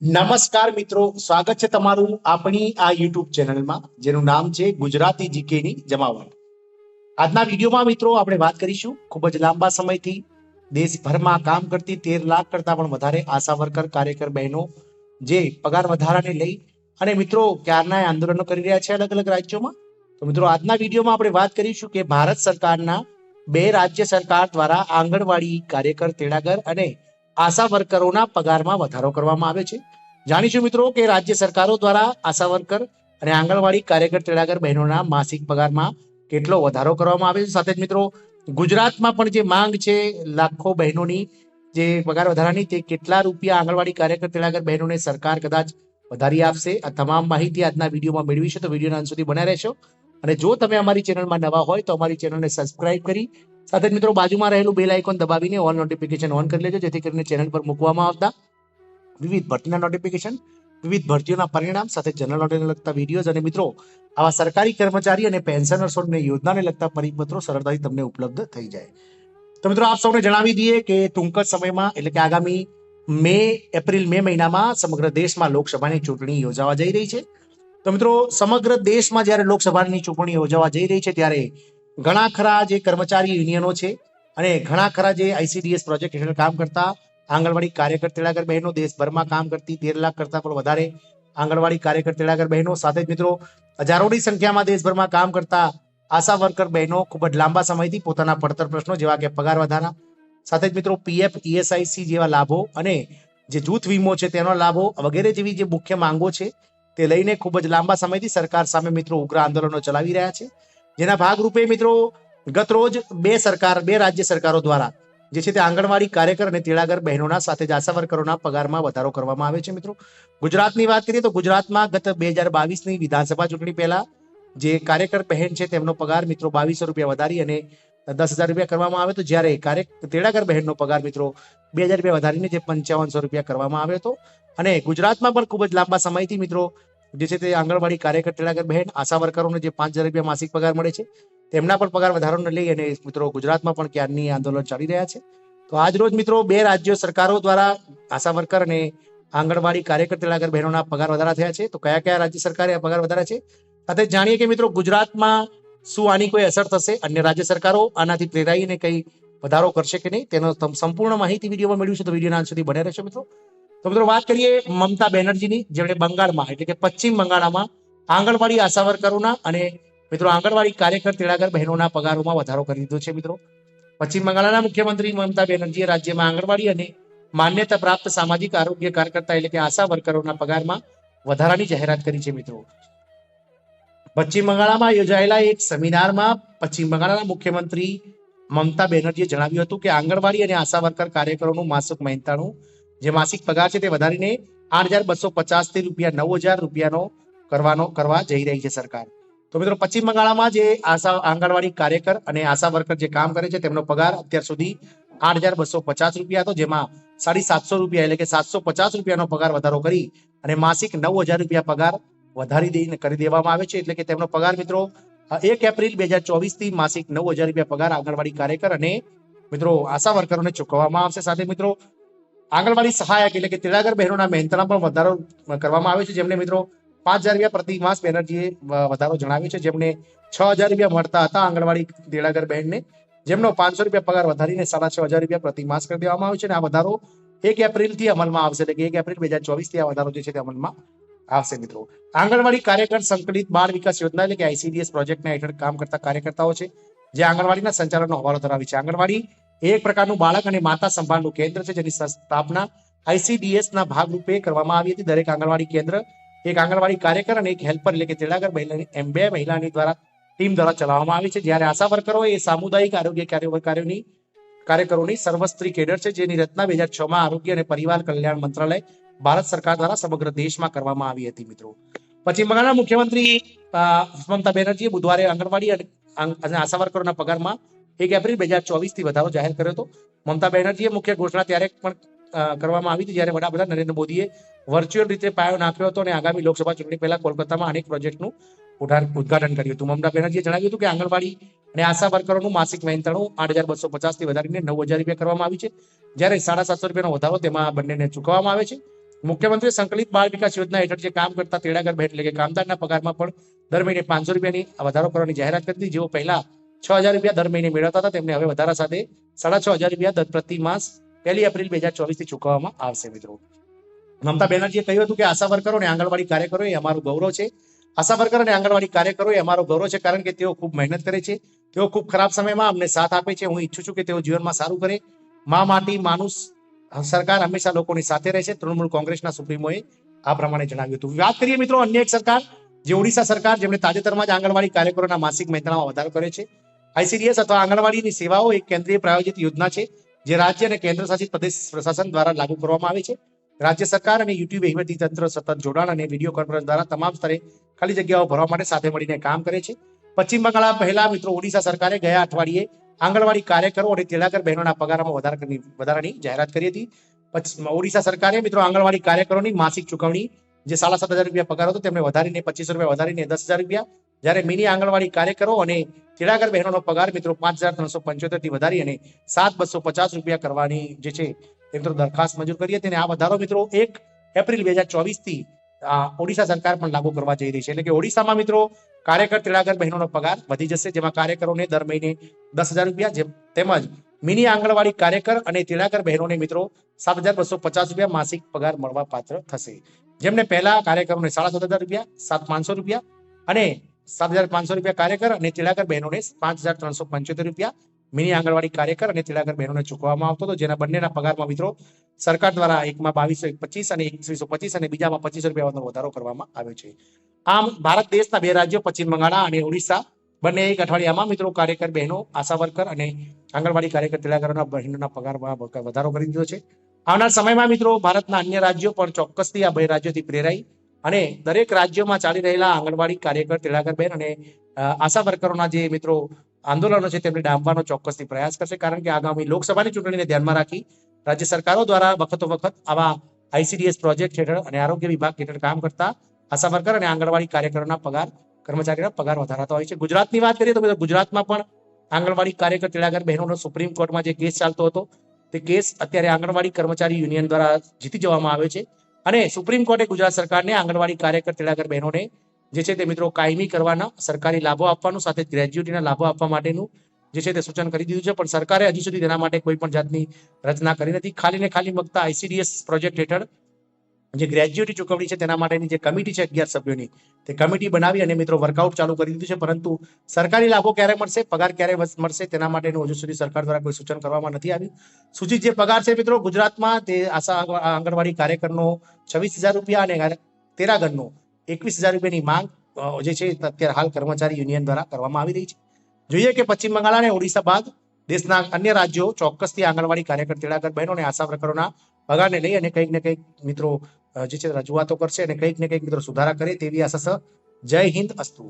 નમસ્કાર મિત્રો, સ્વાગત છે તમારું આપણી આ યુટ્યુબ ચેનલમાં, જેનું નામ છે ગુજરાતી જીકેની જમાવટ. આજના વિડીયોમાં મિત્રો આપણે વાત કરીશું ખૂબ જ લાંબા સમયથી દેશભરમાં કામ કરતી તેર લાખ કરતા પણ વધારે આશા વર્કર, કાર્યકર બહેનો જે પગાર વધારાને લઈ અને મિત્રો ક્યારના આંદોલનો કરી રહ્યા છે અલગ અલગ રાજ્યોમાં. તો મિત્રો આજના વિડીયોમાં આપણે વાત કરીશું કે ભારત સરકારના બે રાજ્ય સરકાર દ્વારા આંગણવાડી કાર્યકર તેડાગર અને આશા વર્કરોના પગારમાં વધારો કરવામાં આવે છે. જાણીશું મિત્રો કે રાજ્ય સરકારો દ્વારા આશા વર્કર અને આંગણવાડી કાર્યકર તેડાગર બહેનોના માસિક પગારમાં કેટલો વધારો કરવામાં આવે છે. સાથે જ મિત્રો, ગુજરાતમાં પણ જે માંગ છે, લાખો બહેનોની જે પગાર વધારાની, તે કેટલા રૂપિયા આંગણવાડી કાર્યકર તેડાગર બહેનોને સરકાર કદાચ વધારી આપશે? આ તમામ માહિતી આજના વિડીયોમાં મેળવીશું. તો વિડીયોના અંત સુધી બન્યા રહેશો. અને જો તમે અમારી ચેનલમાં નવા હોય તો અમારી ચેનલને સબસ્ક્રાઇબ કરી સાથે જ મિત્રો બાજુમાં રહેલું બેલ આઇકોન દબાવીને ઓલ નોટિફિકેશન ઓન કરી લેજો, જેથી કરીને ચેનલ પર મૂકવામાં આવતા વિવિધ ભરતીના નોટિફિકેશન વિવિધ ભરતીઓના પરિણામ, સાથે જનરલ નોલેજને લગતા વિડીયોઝ અને મિત્રો આવા સરકારી કર્મચારી અને પેન્શનર્સોને યોજનાને લગતા પરિપત્રો સરળતાથી તમને ઉપલબ્ધ થઈ જાય. તો મિત્રો આપ સૌને જણાવી દઈએ કે ટૂંક જ સમયમાં, એટલે કે આગામી મે, એપ્રિલ, મે મહિનામાં સમગ્ર દેશમાં લોકસભાની ચૂંટણી યોજાવા જઈ રહી છે. તો મિત્રો સમગ્ર દેશમાં જ્યારે લોકસભાની ચૂંટણી યોજાવા જઈ રહી છે, ત્યારે ઘણા ખરા જે કર્મચારી યુનિયનો છે અને ઘણા ખરા જે આઈસીડીએસ પ્રોજેક્ટ હેઠળ કામ કરતા આંગણવાડી કાર્યકર તેડાગર બહેનો દેશભરમાં કામ કરતી તેર લાખ કરતા પણ વધારે આંગણવાડી કાર્યકર તેડાગર બહેનો સાથે જ મિત્રો હજારોની સંખ્યામાં દેશભરમાં કામ કરતા આશા વર્કર બહેનો ખૂબ જ લાંબા સમયથી પોતાના પડતર પ્રશ્નો જેવા કે પગાર વધારા, સાથે જ મિત્રો પીએફ ઈએસઆઈસી જેવા લાભો અને જે જૂથ વીમો છે તેનો લાભો વગેરે જેવી જે મુખ્ય માંગો છે તે લઈને ખૂબ જ લાંબા સમયથી સરકાર સામે મિત્રો ઉગ્ર આંદોલનો ચલાવી રહ્યા છે. જેના ભાગરૂપે મિત્રો, ગત રોજ બે સરકાર, બે રાજ્ય સરકારો દ્વારા જે છે તે આંગણવાડી કાર્યકર અને તેડાગર બહેનોના સાથે જ આશા વર્કરોના પગારમાં વધારો કરવામાં આવે છે મિત્રો. ગુજરાતની વાત કરીએ તો ગુજરાતમાં ગત બે હજાર વિધાનસભા ચૂંટણી પહેલા જે કાર્યકર બહેન છે તેમનો પગાર મિત્રો બાવીસો રૂપિયા વધારી અને દસ હજાર રૂપિયા કરવામાં આવે તો જ્યારે કાર્ય તેડાગર બહેનનો પગાર મિત્રો બે હજાર રૂપિયા વધારીને જે પંચાવનસો રૂપિયા કરવામાં આવ્યો હતો. અને ગુજરાતમાં પણ ખૂબ જ લાંબા સમયથી મિત્રો જે છે તે આંગણવાડી કાર્યકર તેડાગર બહેન આશા વર્કરોને જે પાંચ હજાર રૂપિયા માસિક પગાર મળે છે, તેમના પણ પગાર વધારોને લઈ અને મિત્રો ગુજરાતમાં પણ ક્યારની આંદોલન ચાલી રહ્યા છે. તો આજ રોજ મિત્રો બે રાજ્યો સરકારો દ્વારા આશા વર્કર અને આંગણવાડી કાર્યકર તેડાગર બહેનોના પગાર વધારા થયા છે. તો કયા કયા રાજ્ય સરકારે આ પગાર વધારા છે? સાથે જાણીએ કે મિત્રો ગુજરાતમાં શું આની કોઈ અસર થશે? અન્ય રાજ્ય સરકારો આનાથી પ્રેરાઈને કઈ વધારો કરશે કે નહીં? તેનો સંપૂર્ણ માહિતી વિડીયોમાં મેળવીશું તો વિડીયોના અંત સુધી બને રહેશે મિત્રો. તો મિત્રો વાત કરીએ મમતા બેનર્જીની, જેમણે બંગાળમાં, એટલે કે પશ્ચિમ બંગાળમાં આંગણવાડી આશા વર્કરોના અને મિત્રો આંગણવાડી કાર્યકર તેડાગર બહેનોના પગારોમાં વધારો કરી દીધો છે મિત્રો. પશ્ચિમ બંગાળના મુખ્યમંત્રી મમતા બેનર્જીએ રાજ્યમાં આંગણવાડી અને માન્યતા પ્રાપ્ત સામાજિક આરોગ્ય કાર્યકર્તા એટલે કે આશા વર્કરોના પગારમાં વધારાની જાહેરાત કરી છે મિત્રો. પશ્ચિમ બંગાળમાં યોજાયેલા એક સેમિનારમાં પશ્ચિમ બંગાળના મુખ્યમંત્રી મમતા બેનર્જીએ જણાવ્યું હતું કે આંગણવાડી અને આશા વર્કર કાર્યકરોનું માસિક મહેનતાણું જે માસિક પગાર છે તે વધારીને આઠ હજાર રૂપિયા નવ હજાર રૂપિયાનો કરવાનો, કરવા જઈ રહી છે સરકાર. તો મિત્રો, પશ્ચિમ બંગાળમાં જે આશા આંગણવાડી કાર્યકર અને આશા વર્કર જે કામ કરે છે, તેમનો પગાર અત્યાર સુધી આઠ હજાર બસો પચાસ રૂપિયા હતો, જેમાં સાડી સાતસો રૂપિયા એટલે કે સાતસો પચાસ રૂપિયાનો પગાર વધારો કરી અને માસિક નવ હજાર રૂપિયા પગાર વધારી દઈને કરી દેવામાં આવે છે. એટલે કે તેમનો પગાર મિત્રો, એક એપ્રિલ બે હજાર ચોવીસથી માસિક નવ હજાર રૂપિયા પગાર આંગણવાડી કાર્યકર અને મિત્રો આશા વર્કરોને ચૂકવવામાં આવશે. સાથે મિત્રો આંગણવાડી સહાયક એટલે કે તેડાગર બહેનોના મહેનતાણા પણ વધારો કરવામાં આવે છે. જેમને મિત્રો પાંચ હજાર રૂપિયા પ્રતિ માસ બેનર્જીએ વધારો જણાવ્યો છે. જેમને છ હજાર રૂપિયા મળતા હતા આંગણવાડી તેડાગર બહેનને, જેમનો પાંચસો રૂપિયા પગાર વધારીને સાડા છ હજાર રૂપિયા પ્રતિ માસ કરી દેવામાં આવ્યો છે અને આ વધારો એક એપ્રિલથી અમલમાં આવશે. એટલે કે એક એપ્રિલ બે હજાર ચોવીસથી આ વધારો જે છે તે અમલમાં આવશે મિત્રો. આંગણવાડી કાર્યકર સંકલિત બાળ વિકાસ યોજના એટલે કે આઈસીડીએસ પ્રોજેક્ટના હેઠળ કામ કરતા કાર્યકર્તાઓ છે. જે આંગણવાડીના સંચાલનનો હવાલો ધરાવે છે. આંગણવાડી એક પ્રકારનું બાળક અને માતા સંભાળનું કેન્દ્ર છે, જેની સ્થાપના આઈસીડીએસ ના ભાગરૂપે કરવામાં આવી હતી. દરેક આંગણવાડી કેન્દ્ર, એક આંગણવાડી કાર્યકર અને એક હેલ્પર એટલે કે તેડાગર મહિલાની, એમ બે મહિલાની દ્વારા, ટીમ દ્વારા ચલાવવામાં આવી છે. જ્યારે આશા વર્કરો એ સામુદાયિક આરોગ્ય કાર્યકરોની કાર્યકરોની સર્વસ્ત્રી કેડર છે, જેની રચના બે હજાર છ માં આરોગ્ય અને પરિવાર કલ્યાણ મંત્રાલય, ભારત સરકાર દ્વારા સમગ્ર દેશમાં કરવામાં આવી હતી, મિત્રો. પશ્ચિમ બંગાળના મુખ્યમંત્રી મમતા બેનર્જીએ બુધવારે આંગણવાડી અને આંગ- અને આશા વર્કરોના પગારમાં એક એપ્રિલ બે હજાર ચોવીસથી વધારો જાહેર કર્યો હતો. મમતા બેનર્જીએ મુખ્ય ઘોષણા ત્યારે પણ કરવામાં આવી હતી જ્યારે વડાપ્રધાન નરેન્દ્ર મોદીએ વર્ચ્યુઅલ રીતે પાયો નાખ્યો હતો અને આગામી લોકસભા ચૂંટણી પહેલા કોલકાતામાં અનેક પ્રોજેક્ટનું ઉદઘાટન કર્યું હતું. મમતા બેનર્જીએ જણાવ્યું હતું કે આંગણવાડી અને આશા વર્કરોનું માસિક મહેનતાણું આઠ હજાર બસો પચાસથી વધારીને નવ હજાર રૂપિયા કરવામાં આવી છે. જ્યારે સાડા સાતસો રૂપિયાનો વધારો તેમાં બંનેને ચૂકવવામાં આવે છે. મુખ્યમંત્રી સંકલિત બાળ વિકાસ યોજના હેઠળ જે કામ કરતા તેડાગર બહેન એટલે કે કામદારના પગારમાં પણ દર મહિને પાંચસો રૂપિયાની વધારો કરવાની જાહેરાત કરી હતી. જેઓ પહેલા છ હજાર રૂપિયા દર મહિને મેળવતા હતા. તેમને હવે વધારા સાથે સાડા છ હજાર રૂપિયા પ્રતિ માસ પહેલી એપ્રિલ બે હજાર ચોવીસથી ચૂકવવામાં આવશે મિત્રો. મમતા બેનર્જીએ કહ્યું હતું કે આશા વર્કરો અને આંગણવાડી કાર્યકરો એ અમારું ગૌરવ છે. આશા વર્કર અને આંગણવાડી કાર્યકરો એ અમારો ગૌરવ છે કારણ કે તેઓ ખૂબ મહેનત કરે છે. તેઓ ખૂબ ખરાબ સમયમાં અમને સાથ આપે છે. હું ઈચ્છું છું કે તેઓ જીવનમાં સારું કરે. મા માટી માનુસ સરકાર હંમેશા લોકોની સાથે રહે છે. તૃણમૂલ કોંગ્રેસના સુપ્રીમોએ આ પ્રમાણે જણાવ્યું હતું. વાત કરીએ મિત્રો અન્ય એક સરકાર જે ઓડિશા સરકાર, જેમણે તાજેતરમાં જ આંગણવાડી કાર્યકરોના માસિક મહેનતાણામાં વધારો કર્યો છે. આઈસીડીએસ અથવા આંગણવાડીની સેવાઓ એક કેન્દ્રીય પ્રાયોજિત યોજના છે, જે રાજ્ય અને કેન્દ્ર શાસિત પ્રદેશ પ્રશાસન દ્વારા લાગુ કરવામાં આવે છે. રાજ્ય સરકાર અને યુટ્યુબ વહીવટી તંત્ર સતત જોડાણ અને વીડિયો કોન્ફરન્સ દ્વારા તમામ સ્તરે ખાલી જગ્યાઓ ભરવા માટે સાથે મળીને કામ કરે છે. પશ્ચિમ બંગાળ પહેલા મિત્રો ઓડિશા સરકારે ગયા અઠવાડિયે આંગણવાડી કાર્યકરો અને તેડાગર બહેનોના પગારમાં વધારા વધારાની જાહેરાત કરી હતી. ઓડિશા સરકારે મિત્રો આંગણવાડી કાર્યકરોની માસિક ચૂકવણી, જે સાડા સાત હજાર રૂપિયા પગાર હતો, તેમને વધારીને પચીસો રૂપિયા વધારીને દસ હજાર રૂપિયા જ્યારે મિની આંગણવાડી કાર્યકરો અને તેડાગર બહેનોનો પગાર મિત્રો પાંચ હજાર ત્રણસો પંચોતેરથી વધારી અને સાત બસો પચાસ રૂપિયા કરવાની જે છે મિત્રો દરખાસ્ત મંજૂર કરી હતી. અને આ વધારો મિત્રો એક એપ્રિલ બે હજાર ચોવીસથી ઓડિશા સરકાર પણ લાગુ કરવા જઈ રહી છે. એટલે કે ઓડિશામાં મિત્રો કાર્યકર તેડાગર બહેનોનો પગાર વધી જશે, જેમાં કાર્યકરોને દર મહિને દસ હજાર રૂપિયા તેમજ મિની આંગણવાડી કાર્યકર અને તેડાગર બહેનોને મિત્રો સાત હજાર બસો પચાસ રૂપિયા માસિક પગાર મળવા પાત્ર થશે. જેમને પહેલા કાર્યકરોને સાડા સાત હજાર રૂપિયા, સાત પાંચસો રૂપિયા અને સાત હજાર પાંચસો રૂપિયા કાર્યકર અને તેડાગર બહેનોને પાંચ હજાર ત્રણસો પંચોતેર રૂપિયા મિની આંગણવાડી કાર્યકર અને તેડાગર બહેનોને ચૂકવવામાં આવતો હતો, જેના બંનેના પગારમાં મિત્રો સરકાર દ્વારા એકમાં બાવીસો પચીસ અને એકવીસો પચીસ અને બીજામાં પચીસો રૂપિયાનો વધારો કરવામાં આવ્યો છે. આમ ભારત દેશના બે રાજ્યો, પશ્ચિમ બંગાળ અને ઓડિશા, બંને એક અઠવાડિયામાં મિત્રો કાર્યકર બહેનો, આશા વર્કર અને આંગણવાડી કાર્યકર તેડાગરોના બહેનોના પગારમાં વધારો કરી દીધો છે. આવનાર સમયમાં મિત્રો ભારતના અન્ય રાજ્યો પણ ચોક્કસથી આ બે રાજ્યોથી પ્રેરાઈ અને દરેક રાજ્યોમાં ચાલી રહેલા આંગણવાડી કાર્યકર તેડાગર બહેન અને આશા વર્કરોના જે મિત્રો આંદોલનો છે, તેમને ડામવાનો ચોક્કસથી પ્રયાસ કરશે. કારણ કે આગામી લોકસભાની ચૂંટણીને ધ્યાનમાં રાખી રાજ્ય સરકારો દ્વારા વખતો વખત આવા આઈસીડીએસ પ્રોજેક્ટ હેઠળ અને આરોગ્ય વિભાગ હેઠળ કામ કરતા આશા વર્કર અને આંગણવાડી કાર્યકરોના પગાર, કર્મચારીના પગાર વધારાતા હોય છે. ગુજરાતની વાત કરીએ તો ગુજરાતમાં પણ આંગણવાડી કાર્યકર તેડાગર બહેનોનો સુપ્રીમ કોર્ટમાં જે કેસ ચાલતો હતો, તે કેસ અત્યારે આંગણવાડી કર્મચારી યુનિયન દ્વારા જીતી જવામાં આવ્યો છે. અને સુપ્રીમ કોર્ટે ગુજરાત સરકારને આંગણવાડી કાર્યકર તેડાગર બહેનોને, જે છે તે મિત્રો કાયમી કરવાના સરકારી લાભો આપવાનું સાથે ગ્રેજ્યુટીના લાભો આપવા માટેનું જે છે તે સૂચન કરી દીધું છે. પણ સરકારે હજી સુધી તેના માટે કોઈ પણ જાતની રચના કરી નથી. ખાલી ને ખાલી મગતા આઈસીડીએસ પ્રોજેક્ટ હેઠળ જે ગ્રેજ્યુએટી ચૂકવણી છે તેના માટેની જે કમિટી છે અગિયાર સભ્યોની, તે કમિટી બનાવી અને મિત્રો વર્કઆઉટ ચાલુ કરી દીધું છે, પરંતુ સરકારી લાભો ક્યારે મળશે, પગાર ક્યારે મળશે તેના માટેનું હજુ સુધી સરકાર દ્વારા કોઈ સૂચન કરવામાં નથી આવ્યું. સૂચિત જે પગાર છે મિત્રો, ગુજરાતમાં તે આશા આંગણવાડી કાર્યકરનો છવ્વીસ હજાર રૂપિયા અને તેરાગરનો એકવીસ હજાર રૂપિયાની માંગ જે છે અત્યારે હાલ કર્મચારી યુનિયન દ્વારા કરવામાં આવી રહી છે. જોઈએ કે પશ્ચિમ બંગાળ અને ઓડિશા બાદ દેશના અન્ય રાજ્યો ચોક્કસથી આંગણવાડી કાર્યકર તેડાગર બહેનો અને આશા વર્કરોના પગારને લઈ અને કંઈક ને કંઈક મિત્રો જે છે રજૂઆતો કરશે અને કંઈક ને કંઈક મિત્રો સુધારા કરે તેવી આશા જય હિન્દ અસ્તુ.